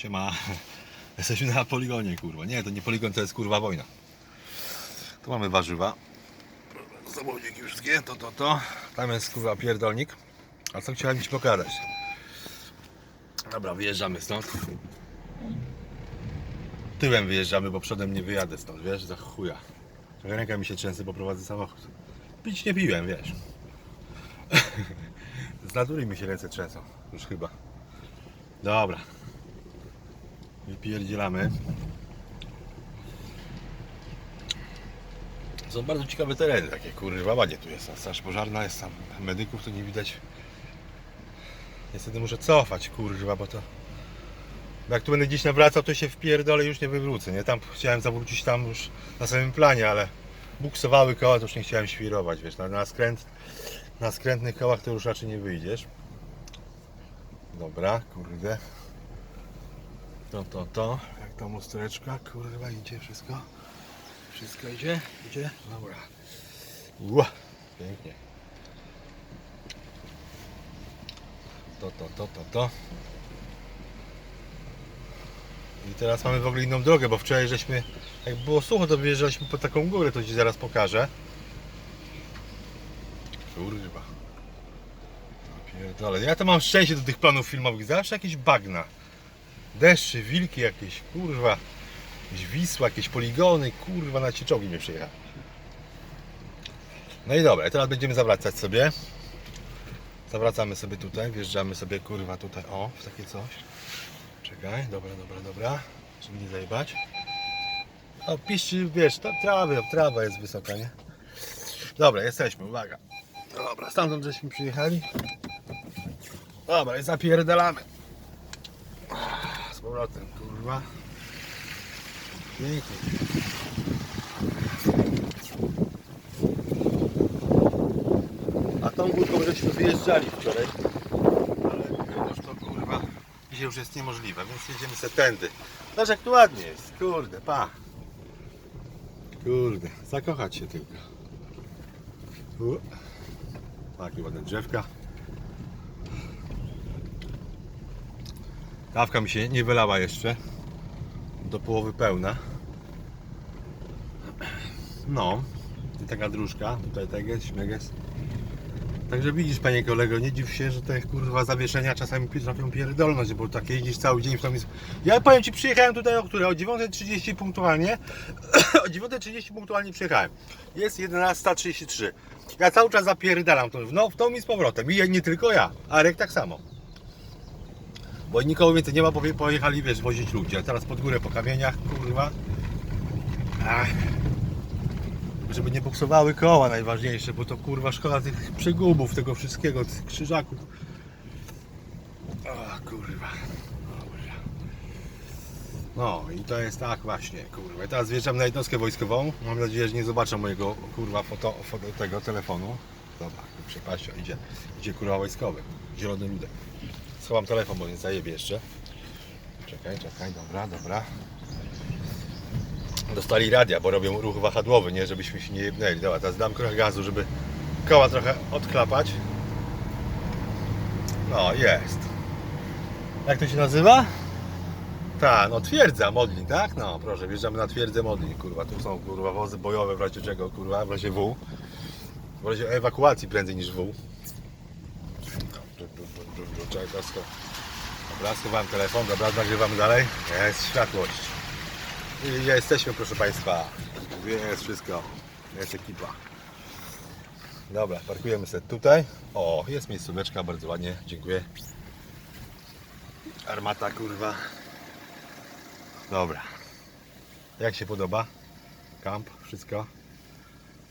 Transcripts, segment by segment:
Siema. Jesteśmy na poligonie, kurwa. Nie, to nie poligon, to jest kurwa wojna. Tu mamy warzywa. Zamowniki wszystkie, to, to, to. Tam jest kurwa pierdolnik. A co chciałem Ci pokazać? Dobra, wyjeżdżamy stąd. Tyłem wyjeżdżamy, bo przodem nie wyjadę stąd, wiesz, za chuja. Ręka mi się trzęsę, bo prowadzę samochód. Pić nie piłem, wiesz. Z natury mi się ręce trzęsą, już chyba. Dobra. Wypierdzielamy. Są bardzo ciekawe tereny, takie kurwa ładnie tu jest. Straż pożarna jest tam, medyków to nie widać. Niestety muszę cofać, kurwa, bo to... Jak tu będę gdzieś nawracał, to się wpierdolę już nie wywrócę, nie? Tam chciałem zawrócić tam już na samym planie, ale buksowały koła, to już nie chciałem świrować, wiesz, na, na, skręt, na skrętnych kołach to już raczej nie wyjdziesz. Dobra, kurde. To, to, to. Jak ta mostereczka, kurwa, idzie wszystko. Wszystko idzie? Idzie? Dobra. Ła, pięknie. To, to, to, to, to. I teraz mamy w ogóle inną drogę, bo wczoraj żeśmy, jak było sucho, to wyjeżdżaliśmy po taką górę, to Ci zaraz pokażę. Kurwa. Pierdolę. Ja to mam szczęście do tych planów filmowych, zawsze jakieś bagna. Deszcze, wilki jakieś, kurwa. Jakieś Wisła, jakieś poligony, kurwa, na cieczogi mnie przyjechał. No i dobra, teraz będziemy zawracać sobie. Zawracamy sobie tutaj, wjeżdżamy sobie kurwa tutaj, o, w takie coś. Czekaj, dobra, dobra, dobra, żeby nie zajebać. O, piści, wiesz, ta trawa, trawa jest wysoka, nie? Dobra, jesteśmy, uwaga. Dobra, stamtąd żeśmy przyjechali. Dobra, i zapierdalamy. Powrotem, kurwa. Pięknie. A tą górką żeśmy wyjeżdżali wczoraj. Ale już to kurwa dzisiaj już jest niemożliwe, więc jedziemy se tędy. Zobacz jak tu ładnie jest, kurde, pa. Kurde, zakochać się tylko. U. Takie ładne drzewka. Kawka mi się nie wylała jeszcze. Do połowy pełna. No. I taka dróżka. Tutaj teges, śmeges. Także widzisz panie kolego, nie dziw się, że te kurwa zawieszenia czasami trafią pierdolność, bo tak jeździsz cały dzień w tom jest... Ja powiem ci, przyjechałem tutaj o której? O 9.30 punktualnie. o 9.30 punktualnie przyjechałem. Jest 11.33. Ja cały czas zapierdalam to, no, w tą i z powrotem. I nie tylko ja, Arek tak samo. Bo nikogo więcej nie ma, bo pojechali, wiesz, wozić ludzi. A teraz pod górę po kamieniach, kurwa. Ach. Żeby nie buksowały koła najważniejsze, bo to kurwa szkoda tych przegubów, tego wszystkiego, tych krzyżaków. O kurwa. Dobra. No i to jest tak właśnie, kurwa. I teraz wjeżdżam na jednostkę wojskową. Mam nadzieję, że nie zobaczę mojego kurwa foto, foto tego telefonu. Dobra, przepaścia, idzie, idzie kurwa wojskowy. Zielony ludek. Schowam telefon, bo nie zajebie jeszcze. Czekaj, czekaj, dobra, dobra. Dostali radia, bo robią ruch wahadłowy, nie? Żebyśmy się nie jebnęli. Dobra, teraz dam trochę gazu, żeby koła trochę odklapać. No, jest. Jak to się nazywa? Tak, no twierdza Modlin, tak? No, proszę, wjeżdżamy na twierdzę Modlin, kurwa. Tu są, kurwa, wozy bojowe w razie czego, kurwa, w razie W. W razie ewakuacji prędzej niż W. Czekaj, teraz sko- Dobra, telefon, dobra, nagrywamy dalej. Jest światłość. I jesteśmy, proszę Państwa. Jest wszystko. Jest ekipa. Dobra, parkujemy sobie tutaj. O, jest miejscóweczka, bardzo ładnie, dziękuję. Armata, kurwa. Dobra. Jak się podoba? Kamp, wszystko.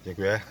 Dziękuję.